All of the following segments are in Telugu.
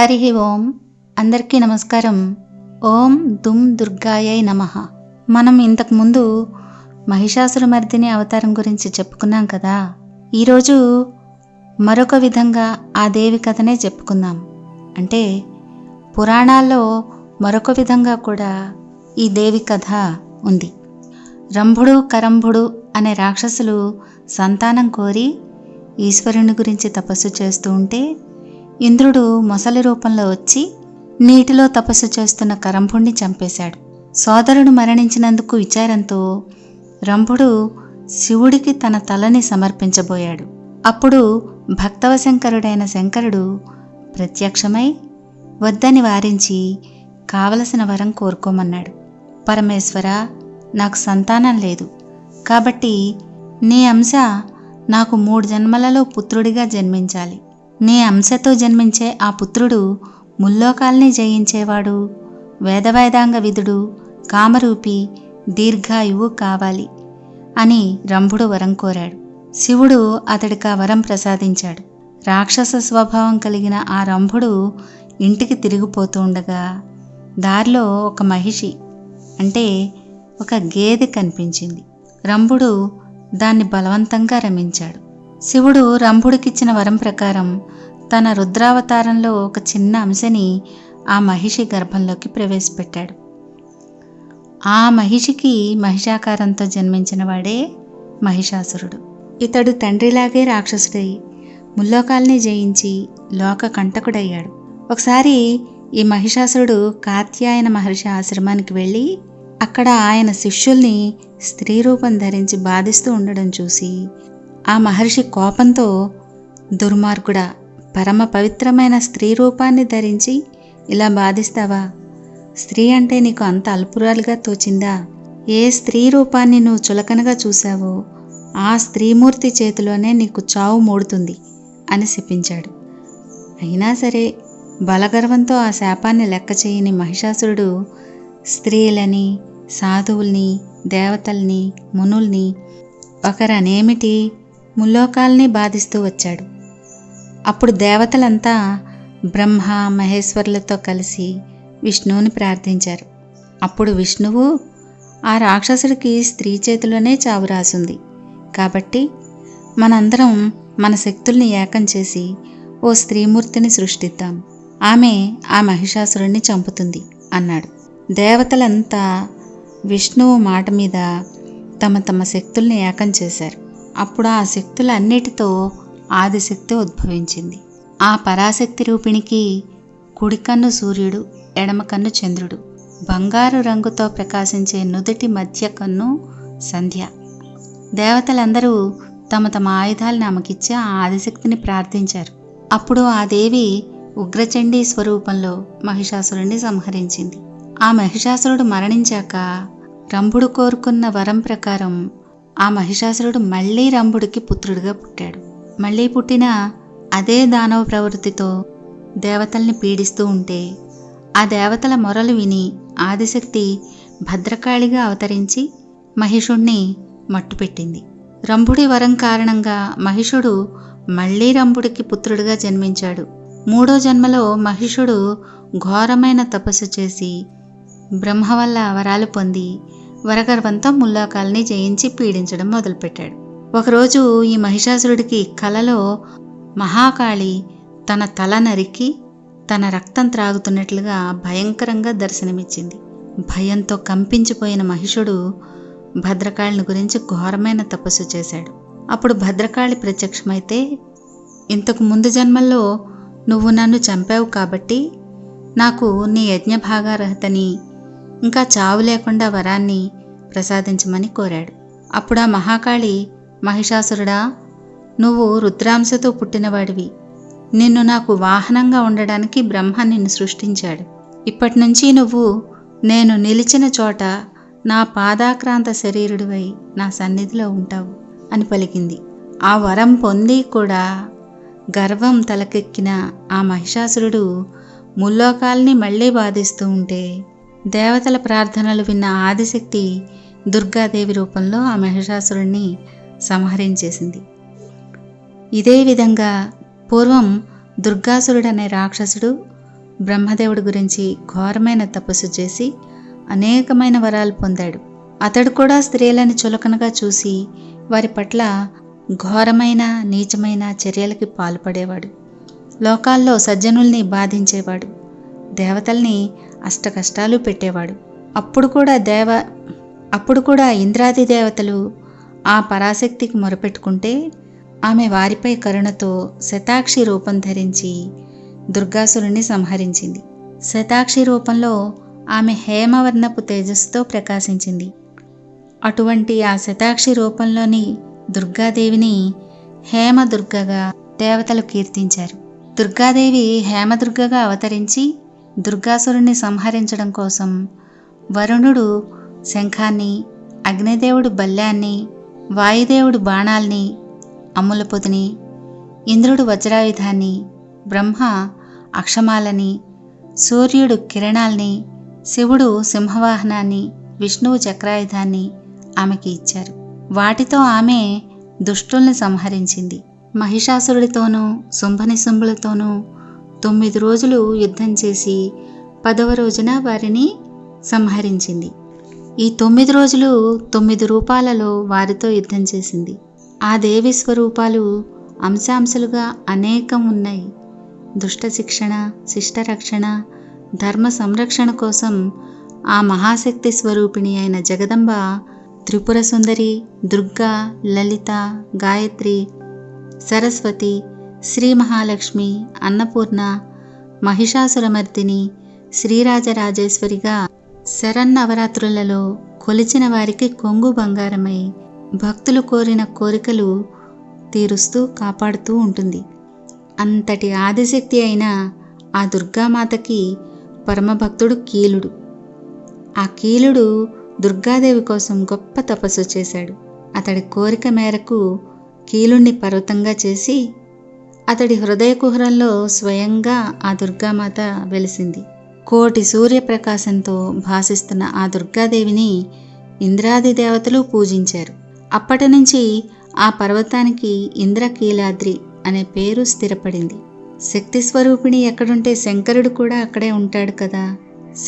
హరి ఓం. అందరికీ నమస్కారం. ఓం దుమ్ దుర్గాయై నమ. మనం ఇంతకుముందు మహిషాసురమర్దిని అవతారం గురించి చెప్పుకున్నాం కదా. ఈరోజు మరొక విధంగా ఆ దేవి కథనే చెప్పుకుందాం. అంటే పురాణాల్లో మరొక విధంగా కూడా ఈ దేవి కథ ఉంది. రంభుడు కరంభుడు అనే రాక్షసులు సంతానం కోరి ఈశ్వరుని గురించి తపస్సు చేస్తూ ఉంటే ఇంద్రుడు మొసలి రూపంలో వచ్చి నీటిలో తపస్సు చేస్తున్న కరంభుణ్ణి చంపేశాడు. సోదరుడు మరణించినందుకు విచారంతో రంభుడు శివుడికి తన తలని సమర్పించబోయాడు. అప్పుడు భక్తవశంకరుడైన శంకరుడు ప్రత్యక్షమై వద్దని వారించి కావలసిన వరం కోరుకోమన్నాడు. పరమేశ్వర నాకు సంతానం లేదు. కాబట్టి నీ అంశ నాకు మూడు జన్మలలో పుత్రుడిగా జన్మించాలి. నీ అంశతో జన్మించే ఆ పుత్రుడు ముల్లోకాల్ని జయించేవాడు. వేదవేదాంగ విధుడు కామరూపి దీర్ఘాయువు కావాలి అని రంభుడు వరం కోరాడు. శివుడు అతడికి ఆ వరం ప్రసాదించాడు. రాక్షస స్వభావం కలిగిన ఆ రంభుడు ఇంటికి తిరిగిపోతూ ఉండగా దారిలో ఒక మహిషి అంటే ఒక గేదె కనిపించింది. రంభుడు దాన్ని బలవంతంగా రమించాడు. శివుడు రంభుడికిచ్చిన వరం ప్రకారం తన రుద్రావతారంలో ఒక చిన్న అంశని ఆ మహిషి గర్భంలోకి ప్రవేశపెట్టాడు. ఆ మహిషికి మహిషాకారంతో జన్మించిన వాడే మహిషాసురుడు. ఇతడు తండ్రిలాగే రాక్షసుడై ముల్లోకాల్ని జయించి లోక కంటకుడయ్యాడు. ఒకసారి ఈ మహిషాసురుడు కాత్యాయన మహర్షి ఆశ్రమానికి వెళ్ళి అక్కడ ఆయన శిష్యుల్ని స్త్రీ రూపం ధరించి బాధిస్తూ ఉండడం చూసి ఆ మహర్షి కోపంతో దుర్మార్గుడా పరమ పవిత్రమైన స్త్రీ రూపాన్ని ధరించి ఇలా బాధిస్తావా? స్త్రీ అంటే నీకు అంత అల్పురాలుగా తోచిందా? ఏ స్త్రీ రూపాన్ని నువ్వు చులకనగా చూశావో ఆ స్త్రీమూర్తి చేతిలోనే నీకు చావు మూడుతుంది అని శపించాడు. అయినా సరే బలగర్వంతో ఆ శాపాన్ని లెక్క చేయని మహిషాసురుడు స్త్రీలని సాధువుల్ని దేవతల్ని మునుల్ని ఒకరనేమిటి ముల్లోకాల్ని బాధిస్తూ వచ్చాడు. అప్పుడు దేవతలంతా బ్రహ్మ మహేశ్వరులతో కలిసి విష్ణువుని ప్రార్థించారు. అప్పుడు విష్ణువు ఆ రాక్షసుడికి స్త్రీ చేతిలోనే చావు రాసుంది. కాబట్టి మనందరం మన శక్తుల్ని ఏకం చేసి ఓ స్త్రీమూర్తిని సృష్టిద్దాం. ఆమె ఆ మహిషాసురుణ్ణి చంపుతుంది అన్నాడు. దేవతలంతా విష్ణువు మాట మీద తమ తమ శక్తుల్ని ఏకం చేశారు. అప్పుడు ఆ శక్తులన్నిటితో ఆదిశక్తి ఉద్భవించింది. ఆ పరాశక్తి రూపిణికి కుడికన్ను సూర్యుడు ఎడమ కన్ను చంద్రుడు బంగారు రంగుతో ప్రకాశించే నుదుటి మధ్య కన్ను సంధ్య. దేవతలందరూ తమ తమ ఆయుధాలను ఆమెకిచ్చి ఆ ఆదిశక్తిని ప్రార్థించారు. అప్పుడు ఆ దేవి ఉగ్రచండీ స్వరూపంలో మహిషాసురుణ్ణి సంహరించింది. ఆ మహిషాసురుడు మరణించాక రంభుడు కోరుకున్న వరం ప్రకారం ఆ మహిషాసురుడు మళ్ళీ రంభుడికి పుత్రుడిగా పుట్టాడు. మళ్ళీ పుట్టిన అదే దానవ ప్రవృత్తితో దేవతల్ని పీడిస్తూ ఉంటే ఆ దేవతల మొరలు విని ఆదిశక్తి భద్రకాళిగా అవతరించి మహిషుణ్ణి మట్టుపెట్టింది. రంభుడి వరం కారణంగా మహిషుడు మళ్ళీ రంభుడికి పుత్రుడిగా జన్మించాడు. మూడో జన్మలో మహిషుడు ఘోరమైన తపస్సు చేసి బ్రహ్మ వల్ల వరాలు పొంది వరగర్వంతో ముల్లాకాల్ని జయించి పీడించడం మొదలుపెట్టాడు. ఒకరోజు ఈ మహిషాసురుడికి కలలో మహాకాళి తన తల నరికి తన రక్తం త్రాగుతున్నట్లుగా భయంకరంగా దర్శనమిచ్చింది. భయంతో కంపించిపోయిన మహిషుడు భద్రకాళిని గురించి ఘోరమైన తపస్సు చేశాడు. అప్పుడు భద్రకాళి ప్రత్యక్షమైతే ఇంతకు ముందు జన్మల్లో నువ్వు నన్ను చంపావు కాబట్టి నాకు నీ యజ్ఞభాగారహతని ఇంకా చావు లేకుండా వరాన్ని ప్రసాదించమని కోరాడు. అప్పుడు ఆ మహాకాళి మహిషాసురుడా నువ్వు రుద్రాంశతో పుట్టినవాడివి. నిన్ను నాకు వాహనంగా ఉండడానికి బ్రహ్మ నిన్ను సృష్టించాడు. ఇప్పటి నుంచి నువ్వు నేను నిలిచిన చోట నా పాదాక్రాంత శరీరుడివై నా సన్నిధిలో ఉంటావు అని పలికింది. ఆ వరం పొంది కూడా గర్వం తలకెక్కిన ఆ మహిషాసురుడు ముల్లోకాల్ని మళ్ళీ బాధిస్తూ ఉంటే దేవతల ప్రార్థనలు విన్న ఆదిశక్తి దుర్గాదేవి రూపంలో ఆ మహిషాసురుణ్ణి సంహరించేసింది. ఇదే విధంగా పూర్వం దుర్గాసురుడనే రాక్షసుడు బ్రహ్మదేవుడి గురించి ఘోరమైన తపస్సు చేసి అనేకమైన వరాలు పొందాడు. అతడు కూడా స్త్రీలను చులకనగా చూసి వారి పట్ల ఘోరమైన నీచమైన చర్యలకి పాల్పడేవాడు. లోకాల్లో సజ్జనుల్ని బాధించేవాడు. దేవతల్ని అష్టకష్టాలు పెట్టేవాడు. అప్పుడు కూడా దేవ అప్పుడు కూడా ఇంద్రాది దేవతలు ఆ పరాశక్తికి మొరపెట్టుకుంటే ఆమె వారిపై కరుణతో శతాక్షి రూపం ధరించి దుర్గాసురుని సంహరించింది. శతాక్షి రూపంలో ఆమె హేమవర్ణపు తేజస్సుతో ప్రకాశించింది. అటువంటి ఆ శతాక్షి రూపంలోని దుర్గాదేవిని హేమదుర్గగా దేవతలు కీర్తించారు. దుర్గాదేవి హేమదుర్గగా అవతరించి దుర్గాసురుణ్ణి సంహరించడం కోసం వరుణుడు శంఖాన్ని అగ్నిదేవుడు బల్యాన్ని వాయుదేవుడు బాణాల్ని అమ్ములపొదిని ఇంద్రుడు వజ్రాయుధాన్ని బ్రహ్మ అక్షమాలని సూర్యుడు కిరణాల్ని శివుడు సింహవాహనాన్ని విష్ణువు చక్రాయుధాన్ని ఆమెకి ఇచ్చారు. వాటితో ఆమె దుష్టుల్ని సంహరించింది. మహిషాసురుడితోనూ శుంభనిశుంభులతోనూ తొమ్మిది రోజులు యుద్ధం చేసి పదవ రోజున వారిని సంహరించింది. ఈ తొమ్మిది రోజులు తొమ్మిది రూపాలలో వారితో యుద్ధం చేసింది. ఆ దేవి స్వరూపాలు అంశాంశాలుగా అనేకం ఉన్నాయి. దుష్ట శిక్షణ శిష్ట రక్షణ ధర్మ సంరక్షణ కోసం ఆ మహాశక్తి స్వరూపిణి అయిన జగదంబ త్రిపుర సుందరి దుర్గా లలిత గాయత్రి సరస్వతి శ్రీ మహాలక్ష్మి అన్నపూర్ణ మహిషాసురమర్దిని శ్రీరాజరాజేశ్వరిగా శరన్నవరాత్రులలో కొలిచిన వారికి కొంగు బంగారమై భక్తులు కోరిన కోరికలు తీరుస్తూ కాపాడుతూ ఉంటుంది. అంతటి ఆదిశక్తి అయిన ఆ దుర్గామాతకి పరమభక్తుడు కీలుడు. ఆ కీలుడు దుర్గాదేవి కోసం గొప్ప తపస్సు చేశాడు. అతడి కోరిక మేరకు కీలుణ్ణి పర్వతంగా చేసి అతడి హృదయ కుహరంలో స్వయంగా ఆ దుర్గామాత వెలిసింది. కోటి సూర్యప్రకాశంతో భాసిస్తున్న ఆ దుర్గాదేవిని ఇంద్రాది దేవతలు పూజించారు. అప్పటి నుంచి ఆ పర్వతానికి ఇంద్రకీలాద్రి అనే పేరు స్థిరపడింది. శక్తి స్వరూపిణి ఎక్కడుంటే శంకరుడు కూడా అక్కడే ఉంటాడు కదా.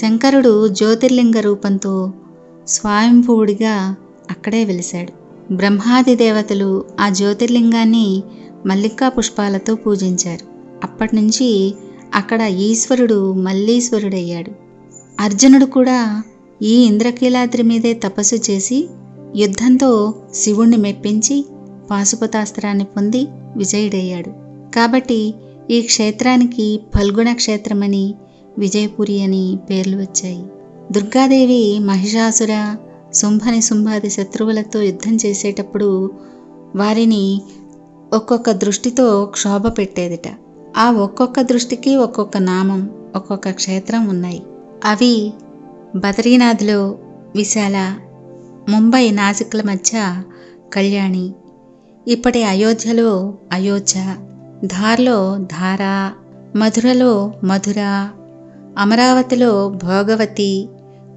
శంకరుడు జ్యోతిర్లింగ రూపంతో స్వయంభువుడిగా అక్కడే వెలిశాడు. బ్రహ్మాది దేవతలు ఆ జ్యోతిర్లింగాన్ని మల్లికా పుష్పాలతో పూజించారు. అప్పటి నుంచి అక్కడ ఈశ్వరుడు మల్లీశ్వరుడయ్యాడు. అర్జునుడు కూడా ఈ ఇంద్రకీలాద్రి మీదే తపస్సు చేసి యుద్ధంతో శివుణ్ణి మెప్పించి పాశుపతాస్త్రాన్ని పొంది విజయుడయ్యాడు. కాబట్టి ఈ క్షేత్రానికి ఫల్గుణ క్షేత్రమని విజయపురి అని పేర్లు వచ్చాయి. దుర్గాదేవి మహిషాసుర శుంభని శుంభాది శత్రువులతో యుద్ధం చేసేటప్పుడు వారిని ఒక్కొక్క దృష్టితో క్షోభ పెట్టేదిట. ఆ ఒక్కొక్క దృష్టికి ఒక్కొక్క నామం ఒక్కొక్క క్షేత్రం ఉన్నాయి. అవి బద్రీనాథ్లో విశాల ముంబై నాసిక్ల మధ్య కళ్యాణి ఇప్పటి అయోధ్యలో అయోధ్య ధార్లో ధార మధురలో మధుర అమరావతిలో భోగవతి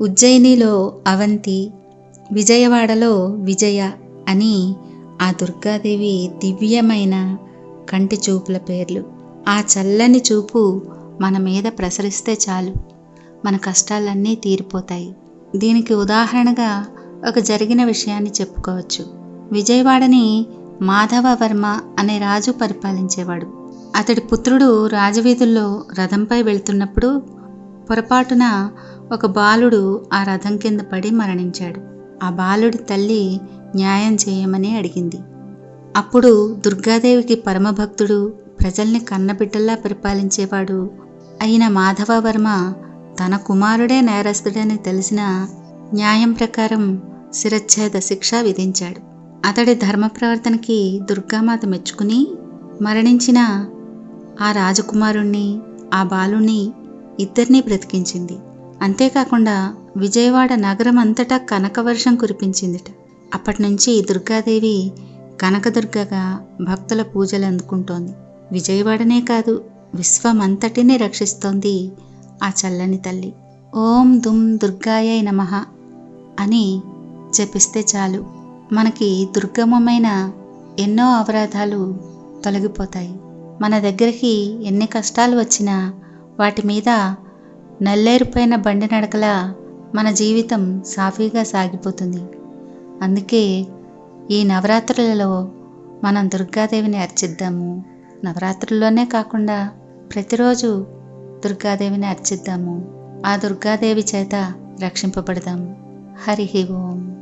ఉజ్జయినిలో అవంతి విజయవాడలో విజయ అని ఆ దుర్గాదేవి దివ్యమైన కంటి చూపుల పేర్లు. ఆ చల్లని చూపు మన మీద ప్రసరిస్తే చాలు. మన కష్టాలన్నీ తీరిపోతాయి. దీనికి ఉదాహరణగా ఒక జరిగిన విషయాన్ని చెప్పుకోవచ్చు. విజయవాడని మాధవవర్మ అనే రాజు పరిపాలించేవాడు. అతడి పుత్రుడు రాజవీధుల్లో రథంపై వెళ్తున్నప్పుడు పొరపాటున ఒక బాలుడు ఆ రథం కింద పడి మరణించాడు. ఆ బాలుడి తల్లి న్యాయం చేయమని అడిగింది. అప్పుడు దుర్గాదేవికి పరమభక్తుడు ప్రజల్ని కన్నబిడ్డల్లా పరిపాలించేవాడు అయిన మాధవవర్మ తన కుమారుడే నేరస్తుడని తెలిసిన న్యాయం ప్రకారం శిరచ్ఛేద శిక్ష విధించాడు. అతడి ధర్మ ప్రవర్తనకి దుర్గామాత మెచ్చుకుని మరణించిన ఆ రాజకుమారుణ్ణి ఆ బాలుని ఇద్దరినీ బ్రతికించింది. అంతేకాకుండా విజయవాడ నగరం అంతటా కనకవర్షం కురిపించిందిట. అప్పటి నుంచి దుర్గాదేవి కనకదుర్గగా భక్తుల పూజలు అందుకుంటోంది. విజయవాడనే కాదు విశ్వమంతటిని రక్షిస్తోంది ఆ చల్లని తల్లి. ఓం దుమ్ దుర్గాయ నమ అని జపిస్తే చాలు. మనకి దుర్గమమైన ఎన్నో అవరాధాలు తొలగిపోతాయి. మన దగ్గరికి ఎన్ని కష్టాలు వచ్చినా వాటి మీద నల్లేరుపైన బండి నడకలా మన జీవితం సాఫీగా సాగిపోతుంది. అందుకే ఈ నవరాత్రులలో మనం దుర్గాదేవిని అర్చిద్దాము. నవరాత్రుల్లోనే కాకుండా ప్రతిరోజు దుర్గాదేవిని అర్చిద్దాము. ఆ దుర్గాదేవి చేత రక్షింపబడదాము హరి ఓం.